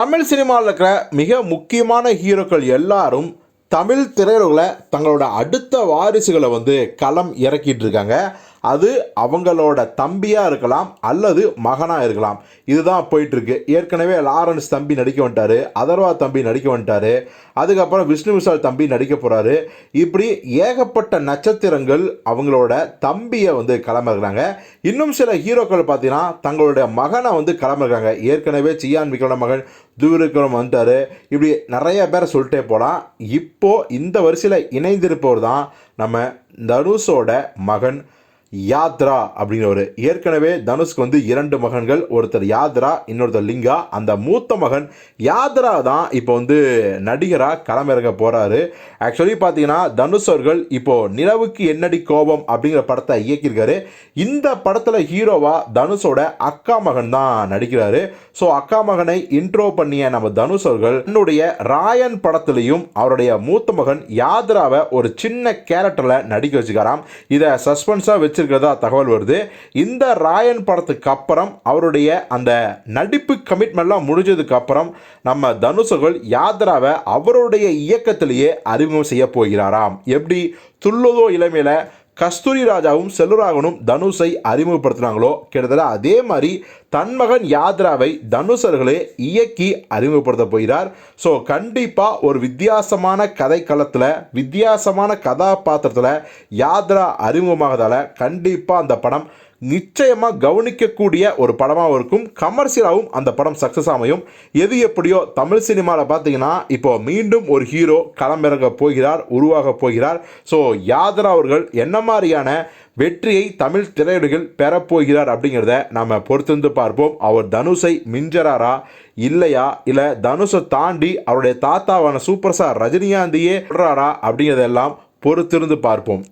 தமிழ் சினிமாவில் இருக்கிற மிக முக்கியமான ஹீரோக்கள் எல்லாரும் தமிழ் திரையுலகில் தங்களோட அடுத்த வாரிசுகளை வந்து களம் இறக்கிட்டு இருக்காங்க. அது அவங்களோட தம்பியாக இருக்கலாம் அல்லது மகனாக இருக்கலாம். இதுதான் போயிட்டுருக்கு. ஏற்கனவே லாரன்ஸ் தம்பி நடிக்க வந்துட்டாரு. அதர்வா தம்பி நடிக்க வந்துட்டாரு. அதுக்கப்புறம் விஷ்ணு விஷால் தம்பி நடிக்க போகிறாரு இப்படி ஏகப்பட்ட நட்சத்திரங்கள் அவங்களோட தம்பியை வந்து கிளம்புறாங்க இன்னும் சில ஹீரோக்கள் பார்த்தீங்கன்னா தங்களுடைய மகனை வந்து கிளம்புறாங்க ஏற்கனவே சியான் விக்ரோட மகன் துவிருக்கரம் வந்துட்டாரு. இப்படி நிறைய பேரை சொல்லிட்டே போகலாம் இப்போது இந்த வரிசையில் இணைந்திருப்பவர் தான் நம்ம தனுஷோட மகன் யாத்ரா அப்படிங்கிறவர் ஏற்கனவே தனுஷ்க்கு வந்து இரண்டு மகன்கள் ஒருத்தர் யாத்ரா இன்னொருத்தர் லிங்கா. அந்த மூத்த மகன் யாத்ரா தான் இப்போ வந்து நடிகராக களமிறங்க போகிறாரு ஆக்சுவலி பார்த்தீங்கன்னா தனுஷ் அவர்கள் இப்போது நிலவுக்கு என்னடி கோபம் அப்படிங்கிற படத்தை இயக்கியிருக்காரு. இந்த படத்தில் ஹீரோவாக தனுஷோட அக்கா மகன் தான் நடிக்கிறாரு. ஸோ அக்கா மகனை இன்ட்ரோ பண்ணிய நம்ம தனுஷ் அவர்கள் தன்னுடைய ராயன் படத்துலையும் அவருடைய மூத்த மகன் யாத்ராவை ஒரு சின்ன கேரக்டரில் நடிக்க வச்சுக்காராம் இதை சஸ்பென்ஸாக வச்சு நடிச்சிருக்கிறதா தகவல் வருது. இந்த ராயன் படத்துக்கு அப்புறம் அவருடைய அந்த நடிப்பு கமிட்மெண்ட்லாம் முடிஞ்சதுக்கு அப்புறம் நம்ம தனுஷ் யாத்ராவை அவருடைய இயக்கத்திலேயே அறிமுகம் செய்ய போகிறாராம். எப்படி துள்ளுதோ இளமையில கஸ்தூரி ராஜாவும் செல்வராகவனும் தனுஷை அறிமுகப்படுத்தினாங்களோ கிட்டத்தட்ட அதே மாதிரி தன் மகன் யாத்ராவை தனுஷர்களே இயக்கி அறிமுகப்படுத்த போகிறார். ஸோ கண்டிப்பாக ஒரு வித்தியாசமான கதைக்களத்தில் வித்தியாசமான கதாபாத்திரத்தில் யாத்ரா அறிமுகமாகதால் கண்டிப்பாக அந்த படம் நிச்சயமாக கவனிக்கக்கூடிய ஒரு படமாகவும் இருக்கும். கமர்ஷியலாகவும் அந்த படம் சக்ஸஸ் அமையும். எது எப்படியோ தமிழ் சினிமாவில் பார்த்தீங்கன்னா இப்போ மீண்டும் ஒரு ஹீரோ களமிறங்க போகிறார் உருவாக போகிறார். ஸோ யாத்ரா அவர்கள் என்ன மாதிரியான வெற்றியை தமிழ் திரையுலகில் பெறப்போகிறார் அப்படிங்கிறத நம்ம பொறுத்திருந்து பார்ப்போம். அவர் தனுஷை மிஞ்சறாரா இல்லையா? இல்லை தனுஷை தாண்டி அவருடைய தாத்தாவான சூப்பர் ஸ்டார் ரஜினிகாந்தியே விடுறாரா அப்படிங்கிறதெல்லாம் பொறுத்திருந்து பார்ப்போம்.